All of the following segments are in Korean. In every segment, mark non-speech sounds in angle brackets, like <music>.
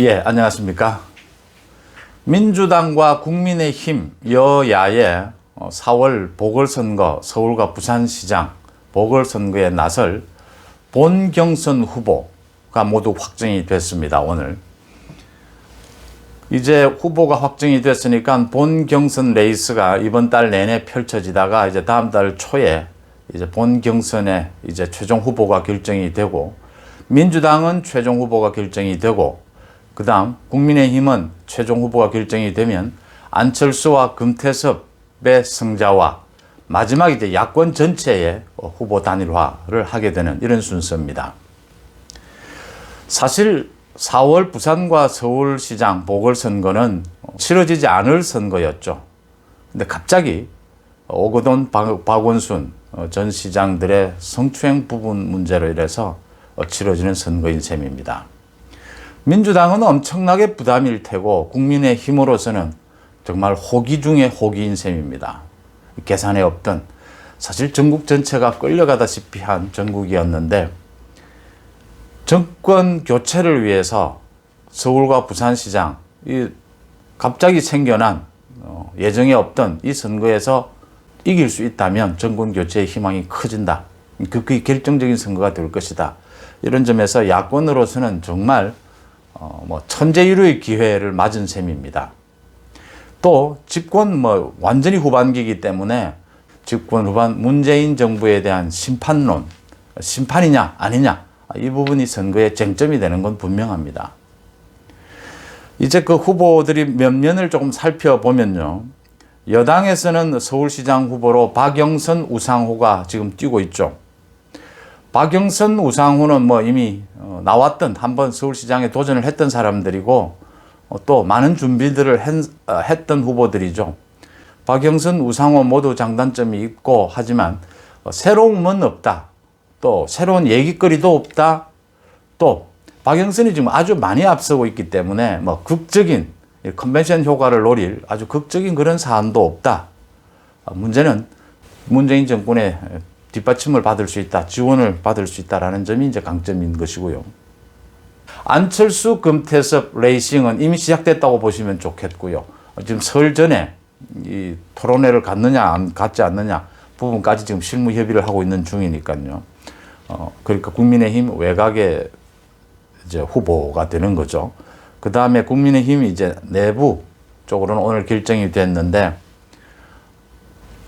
예, 안녕하십니까. 민주당과 국민의힘 여야의 4월 보궐선거 서울과 부산시장 보궐선거에 나설 본경선 후보가 모두 확정이 됐습니다. 오늘. 이제 후보가 확정이 됐으니까 본 경선 레이스가 이번 달 내내 펼쳐지다가 이제 다음 달 초에 이제 본 경선에 이제 최종 후보가 결정이 되고 민주당은 최종 후보가 결정이 되고 그 다음 국민의힘은 최종 후보가 결정이 되면 안철수와 금태섭의 승자와 마지막 이제 야권 전체의 후보 단일화를 하게 되는 이런 순서입니다. 사실 4월 부산과 서울시장 보궐선거는 치러지지 않을 선거였죠. 근데 갑자기 오거돈 박- 박원순 전 시장들의 성추행 부분 문제로 인해서 치러지는 선거인 셈입니다. 민주당은 엄청나게 부담일 테고 국민의 힘으로서는 정말 호기 중의 호기인 셈입니다. 계산에 없던 사실 전국 전체가 끌려가다시피 한 전국이었는데 정권 교체를 위해서 서울과 부산시장 이 갑자기 생겨난 어, 예정에 없던 이 선거에서 이길 수 있다면 정권 교체의 희망이 커진다. 그게 결정적인 선거가 될 것이다. 이런 점에서 야권으로서는 정말 어, 뭐 천재일우의 기회를 맞은 셈입니다. 또 집권 뭐 완전히 후반기이기 때문에 집권 후반 문재인 정부에 대한 심판론, 심판이냐 아니냐 이 부분이 선거의 쟁점이 되는 건 분명합니다. 이제 그 후보들이 몇 년을 조금 살펴보면요. 여당에서는 서울시장 후보로 박영선, 우상호가 지금 뛰고 있죠. 박영선, 우상호는 뭐 이미 어, 나왔던 한번 서울시장에 도전을 했던 사람들이고 어, 또 많은 준비들을 했, 어, 했던 후보들이죠. 박영선, 우상호 모두 장단점이 있고 하지만 어, 새로움은 없다. 또 새로운 얘기거리도 없다. 또 박영선이 지금 아주 많이 앞서고 있기 때문에 뭐 극적인 이 컨벤션 효과를 노릴 아주 극적인 그런 사안도 없다. 어, 문제는 문재인 정권의 뒷받침을 받을 수 있다, 지원을 받을 수 있다라는 점이 이제 강점인 것이고요. 안철수 금태섭 레이싱은 이미 시작됐다고 보시면 좋겠고요. 어, 지금 설 전에 이 토론회를 갖느냐 안 갖지 않느냐 부분까지 지금 실무 협의를 하고 있는 중이니까요. 어, 그러니까 국민의힘 외곽의 이제 후보가 되는 거죠. 그 다음에 국민의힘이 이제 내부 쪽으로는 오늘 결정이 됐는데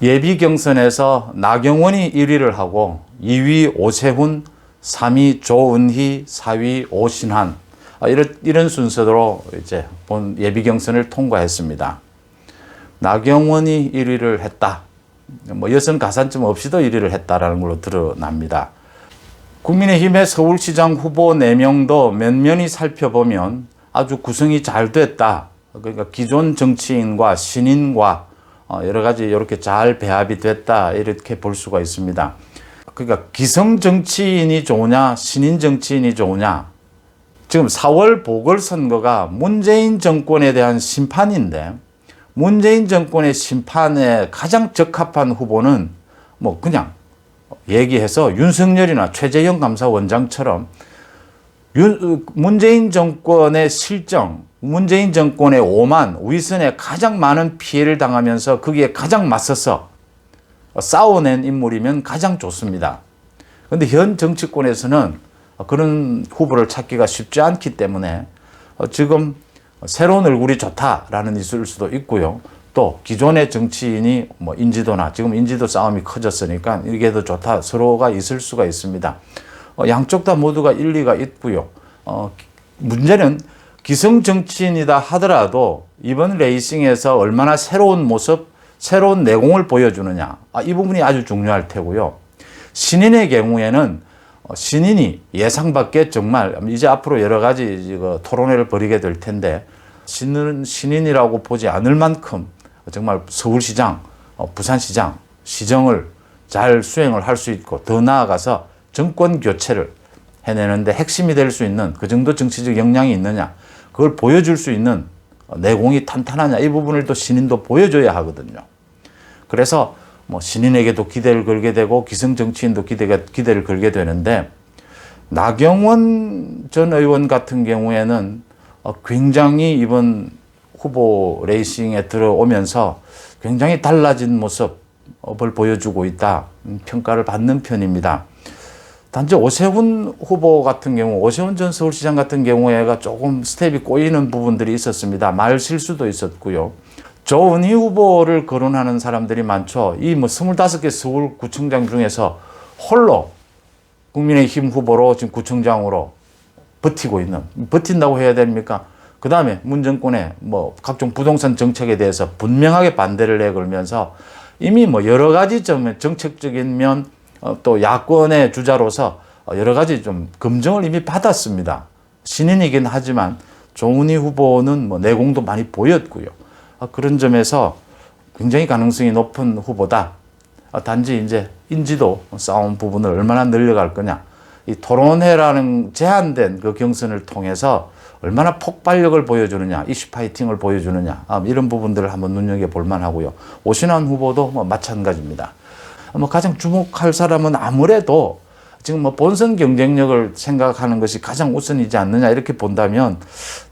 예비 경선에서 나경원이 1위를 하고 2위 오세훈, 3위 조은희, 4위 오신환 아, 이런 순서로 이제 본 예비 경선을 통과했습니다. 나경원이 1위를 했다. 뭐 여성 가산점 없이도 1위를 했다라는 걸로 드러납니다. 국민의힘의 서울시장 후보 4명도 면면히 살펴보면 아주 구성이 잘 됐다. 그러니까 기존 정치인과 신인과 어, 여러 가지 이렇게 잘 배합이 됐다. 이렇게 볼 수가 있습니다. 그러니까 기성 정치인이 좋으냐, 신인 정치인이 좋으냐. 지금 4월 보궐선거가 문재인 정권에 대한 심판인데 문재인 정권의 심판에 가장 적합한 후보는 뭐 그냥 얘기해서 윤석열이나 최재형 감사원장처럼 윤, 문재인 정권의 실정, 문재인 정권의 오만, 위선에 가장 많은 피해를 당하면서 거기에 가장 맞서서 싸워낸 인물이면 가장 좋습니다. 그런데 현 정치권에서는 그런 후보를 찾기가 쉽지 않기 때문에 지금 새로운 얼굴이 좋다라는 있을 수도 있고요. 또 기존의 정치인이 뭐 인지도나 지금 인지도 싸움이 커졌으니까 이게 더 좋다 서로가 있을 수가 있습니다. 어, 양쪽 다 모두가 일리가 있고요. 어, 문제는 기성 정치인이다 하더라도 이번 레이싱에서 얼마나 새로운 모습, 새로운 내공을 보여주느냐 아, 이 부분이 아주 중요할 테고요. 신인의 경우에는 어, 신인이 예상 밖에 정말 이제 앞으로 여러 가지 그 토론회를 벌이게 될 텐데 신인, 신인이라고 보지 않을 만큼 정말 서울시장, 어, 부산시장, 시정을 잘 수행을 할 수 있고 더 나아가서 정권 교체를 해내는데 핵심이 될 수 있는 그 정도 정치적 역량이 있느냐 그걸 보여줄 수 있는 내공이 탄탄하냐 이 부분을 또 신인도 보여줘야 하거든요. 그래서 뭐 신인에게도 기대를 걸게 되고 기성 정치인도 기대가 기대를 걸게 되는데 나경원 전 의원 같은 경우에는 어, 굉장히 이번 후보 레이싱에 들어오면서 굉장히 달라진 모습을 보여주고 있다 음, 평가를 받는 편입니다. 단지 오세훈 후보 같은 경우, 오세훈 전 서울시장 같은 경우에가 조금 스텝이 꼬이는 부분들이 있었습니다. 말 실수도 있었고요. 조은희 후보를 거론하는 사람들이 많죠. 이 뭐 25개 서울구청장 중에서 홀로 국민의힘 후보로 지금 구청장으로 버티고 있는, 버틴다고 해야 됩니까? 그 다음에 문 정권의 뭐 각종 부동산 정책에 대해서 분명하게 반대를 내걸면서 이미 뭐 여러 가지 점 정책적인 면, 어, 또 야권의 주자로서 어, 여러 가지 좀 검증을 이미 받았습니다. 신인이긴 하지만 조은희 후보는 뭐 내공도 많이 보였고요. 어, 그런 점에서 굉장히 가능성이 높은 후보다. 어, 단지 이제 인지도 싸움 부분을 얼마나 늘려갈 거냐. 이 토론회라는 제한된 그 경선을 통해서 얼마나 폭발력을 보여주느냐, 이슈 파이팅을 보여주느냐, 아, 이런 부분들을 한번 눈여겨볼 만하고요. 오신환 후보도 뭐 마찬가지입니다. 뭐 가장 주목할 사람은 아무래도 지금 뭐 본선 경쟁력을 생각하는 것이 가장 우선이지 않느냐 이렇게 본다면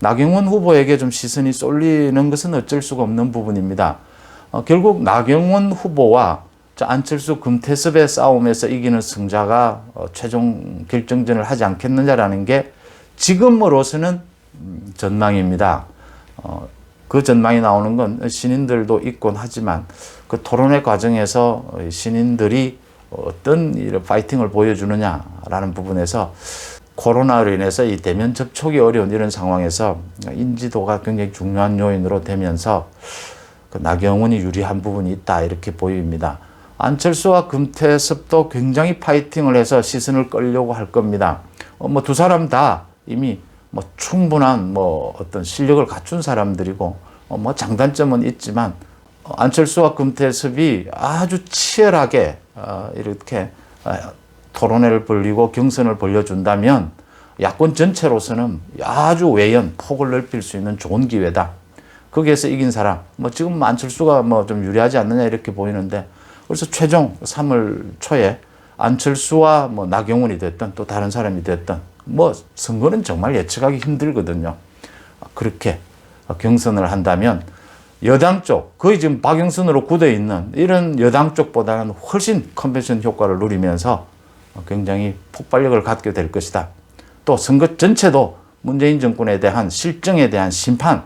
나경원 후보에게 좀 시선이 쏠리는 것은 어쩔 수가 없는 부분입니다. 어, 결국 나경원 후보와 저 안철수 금태섭의 싸움에서 이기는 승자가 어, 최종 결정전을 하지 않겠느냐라는 게 지금으로서는 음, 전망입니다. 어, 그 전망이 나오는 건 신인들도 있곤 하지만 그 토론회 과정에서 신인들이 어떤 이런 파이팅을 보여주느냐라는 부분에서 코로나로 인해서 이 대면 접촉이 어려운 이런 상황에서 인지도가 굉장히 중요한 요인으로 되면서 그 나경원이 유리한 부분이 있다 이렇게 보입니다. 안철수와 금태섭도 굉장히 파이팅을 해서 시선을 끌려고 할 겁니다. 어, 뭐두 사람 다 이미 뭐 충분한 뭐 어떤 실력을 갖춘 사람들이고 어, 뭐 장단점은 있지만 어, 안철수와 금태섭이 아주 치열하게 어, 이렇게 어, 토론회를 벌리고 경선을 벌려준다면 야권 전체로서는 아주 외연 폭을 넓힐 수 있는 좋은 기회다. 거기에서 이긴 사람, 뭐 지금 안철수가 뭐 좀 유리하지 않느냐 이렇게 보이는데 그래서 최종 3월 초에 안철수와 뭐 나경원이 됐든 또 다른 사람이 됐든 뭐 선거는 정말 예측하기 힘들거든요. 그렇게 경선을 한다면 여당 쪽, 거의 지금 박영선으로 굳어 있는 이런 여당 쪽보다는 훨씬 컨벤션 효과를 누리면서 굉장히 폭발력을 갖게 될 것이다. 또 선거 전체도 문재인 정권에 대한 실정에 대한 심판,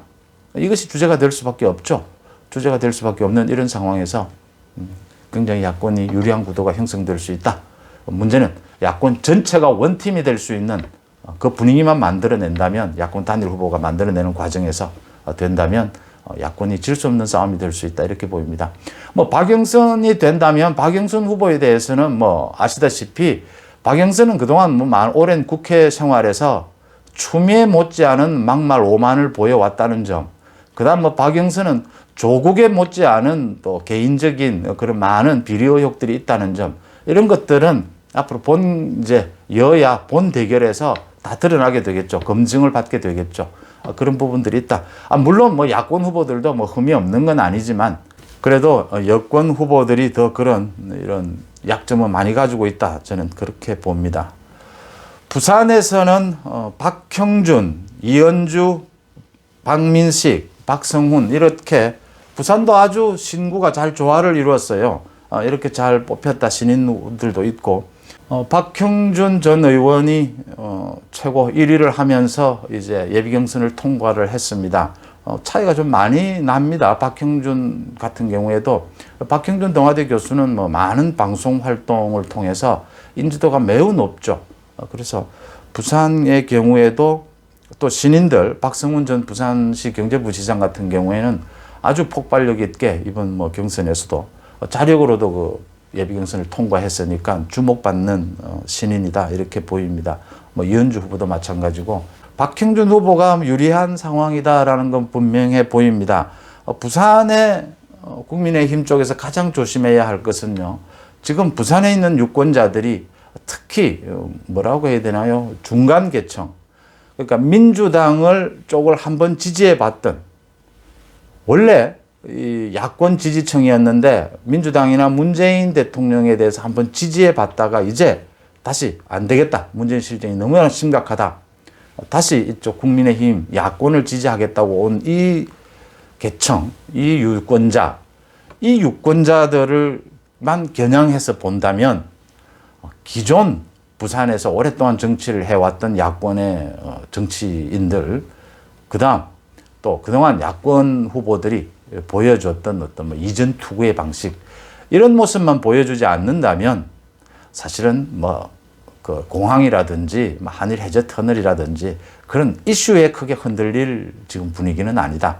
이것이 주제가 될 수밖에 없죠. 주제가 될 수밖에 없는 이런 상황에서 음, 굉장히 야권이 유리한 구도가 형성될 수 있다. 문제는 야권 전체가 원팀이 될 수 있는 그 분위기만 만들어낸다면 야권 단일 후보가 만들어내는 과정에서 된다면 야권이 질 수 없는 싸움이 될 수 있다 이렇게 보입니다. 뭐 박영선이 된다면 박영선 후보에 대해서는 뭐 아시다시피 박영선은 그동안 뭐 오랜 국회 생활에서 추미애 못지않은 막말 오만을 보여왔다는 점. 그 다음 뭐 박영선은 조국에 못지않은 또 개인적인 그런 많은 비리 의혹들이 있다는 점. 이런 것들은 앞으로 본 이제 여야 본 대결에서 다 드러나게 되겠죠. 검증을 받게 되겠죠. 아, 그런 부분들이 있다. 아, 물론 뭐 야권 후보들도 뭐 흠이 없는 건 아니지만 그래도 여권 후보들이 더 그런 이런 약점을 많이 가지고 있다. 저는 그렇게 봅니다. 부산에서는 어, 박형준, 이현주, 박민식, 박성훈 이렇게 부산도 아주 신구가 잘 조화를 이루었어요. 어, 이렇게 잘 뽑혔다 신인들도 있고 어, 박형준 전 의원이 어, 최고 1위를 하면서 이제 예비 경선을 통과를 했습니다. 어, 차이가 좀 많이 납니다. 박형준 같은 경우에도 박형준 동아대 교수는 뭐 많은 방송 활동을 통해서 인지도가 매우 높죠. 어, 그래서 부산의 경우에도 또 신인들 박성훈 전 부산시 경제부시장 같은 경우에는 아주 폭발력 있게 이번 뭐 경선에서도 자력으로도 그 예비 경선을 통과했으니까 주목받는 어, 신인이다 이렇게 보입니다. 뭐 이현주 후보도 마찬가지고 박형준 후보가 유리한 상황이다라는 건 분명해 보입니다. 어, 부산의 어, 국민의힘 쪽에서 가장 조심해야 할 것은요. 지금 부산에 있는 유권자들이 특히 뭐라고 해야 되나요? 중간 계층. 그러니까 민주당을 쪽을 한번 지지해 봤던 원래 이 야권 지지층이었는데 민주당이나 문재인 대통령에 대해서 한번 지지해 봤다가 이제 다시 안 되겠다. 문재인 실정이 너무나 심각하다. 다시 이쪽 국민의힘 야권을 지지하겠다고 온 이 계층, 이 유권자, 이 유권자들을만 겨냥해서 본다면 기존 부산에서 오랫동안 정치를 해왔던 야권의 어, 정치인들, 그 다음 또 그동안 야권 후보들이 보여줬던 어떤 뭐 이전 투구의 방식, 이런 모습만 보여주지 않는다면 사실은 뭐 그 공항이라든지 뭐 한일 해저 터널이라든지 그런 이슈에 크게 흔들릴 지금 분위기는 아니다.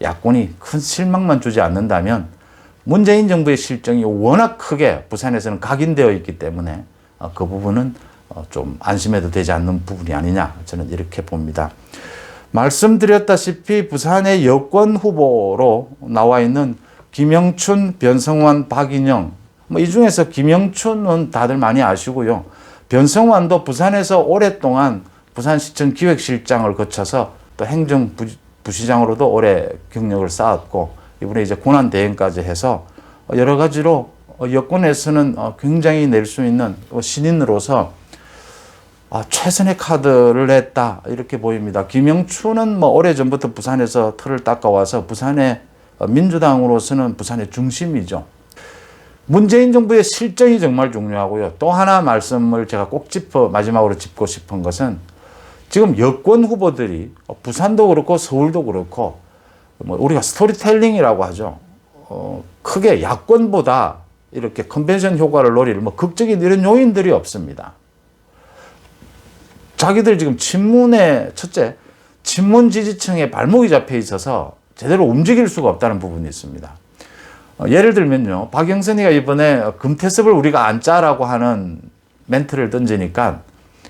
야권이 큰 실망만 주지 않는다면 문재인 정부의 실정이 워낙 크게 부산에서는 각인되어 있기 때문에 어, 그 부분은 어, 좀 안심해도 되지 않는 부분이 아니냐 저는 이렇게 봅니다. 말씀드렸다시피 부산의 여권 후보로 나와 있는 김영춘, 변성환, 박인영 뭐 이 중에서 김영춘은 다들 많이 아시고요. 변성환도 부산에서 오랫동안 부산시청 기획실장을 거쳐서 또 행정부시장으로도 오래 경력을 쌓았고 이번에 이제 고난 대행까지 해서 여러 가지로 여권에서는 어, 굉장히 낼 수 있는 신인으로서 아, 최선의 카드를 냈다 이렇게 보입니다. 김영춘은 뭐 오래 전부터 부산에서 털을 닦아와서 부산의 어, 민주당으로서는 부산의 중심이죠. 문재인 정부의 실정이 정말 중요하고요. 또 하나 말씀을 제가 꼭 짚어 마지막으로 짚고 싶은 것은 지금 여권 후보들이 부산도 그렇고 서울도 그렇고 뭐 우리가 스토리텔링이라고 하죠. 어, 크게 야권보다 이렇게 컨벤션 효과를 노릴 뭐 극적인 이런 요인들이 없습니다. 자기들 지금 친문의 첫째 친문 지지층에 발목이 잡혀 있어서 제대로 움직일 수가 없다는 부분이 있습니다. 어, 예를 들면요. 박영선이가 이번에 금태섭을 우리가 안 짜라고 하는 멘트를 던지니까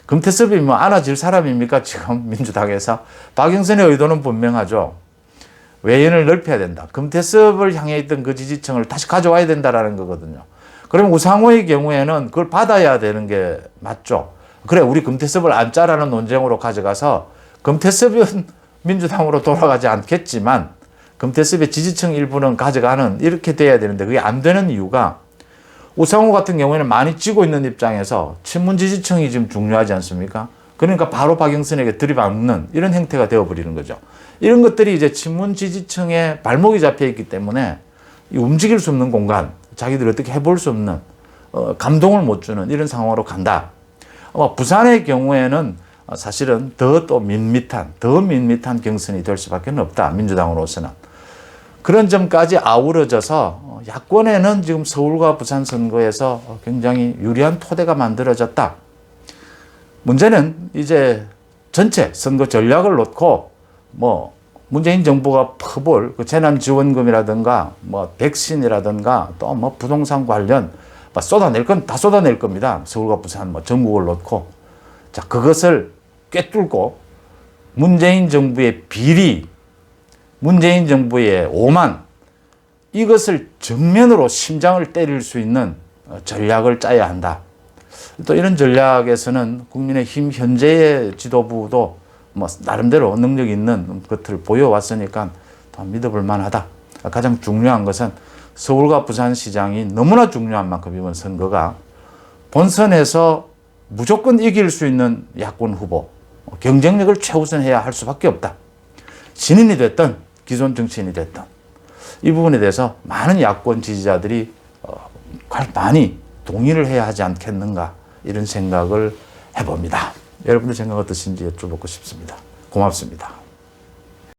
금태섭이 뭐 안아질 사람입니까? 지금 민주당에서. 박영선의 의도는 분명하죠. 외연을 넓혀야 된다. 금태섭을 향해 있던 그 지지층을 다시 가져와야 된다라는 거거든요. 그럼 우상호의 경우에는 그걸 받아야 되는 게 맞죠. 그래, 우리 금태섭을 안 짜라는 논쟁으로 가져가서 금태섭은 <laughs> 민주당으로 돌아가지 않겠지만 금태섭의 지지층 일부는 가져가는 이렇게 돼야 되는데 그게 안 되는 이유가 우상호 같은 경우에는 많이 찌고 있는 입장에서 친문 지지층이 지금 중요하지 않습니까? 그러니까 바로 박영선에게 들이받는 이런 행태가 되어버리는 거죠. 이런 것들이 이제 친문 지지층에 발목이 잡혀 있기 때문에 움직일 수 없는 공간, 자기들 어떻게 해볼 수 없는 어, 감동을 못 주는 이런 상황으로 간다. 어, 부산의 경우에는 사실은 더 또 밋밋한, 더 밋밋한 경선이 될 수밖에 없다. 민주당으로서는. 그런 점까지 아우러져서 야권에는 지금 서울과 부산 선거에서 굉장히 유리한 토대가 만들어졌다. 문제는 이제 전체 선거 전략을 놓고 뭐 문재인 정부가 퍼볼 그 재난지원금이라든가 뭐 백신이라든가 또 뭐 부동산 관련 뭐 쏟아낼 건 다 쏟아낼 겁니다. 서울과 부산 뭐 전국을 놓고 자 그것을 꿰뚫고 문재인 정부의 비리 문재인 정부의 오만 이것을 정면으로 심장을 때릴 수 있는 어, 전략을 짜야 한다. 또 이런 전략에서는 국민의힘 현재의 지도부도 뭐 나름대로 능력 있는 것들을 보여왔으니까 더 믿어볼 만하다. 가장 중요한 것은 서울과 부산시장이 너무나 중요한 만큼 이번 선거가 본선에서 무조건 이길 수 있는 야권 후보 경쟁력을 최우선해야 할 수밖에 없다. 신인이 됐든 기존 정치인이 됐든 이 부분에 대해서 많은 야권 지지자들이 어, 많이 동의를 해야 하지 않겠는가 이런 생각을 해봅니다. 여러분들 생각 어떠신지 여쭤보고 싶습니다. 고맙습니다.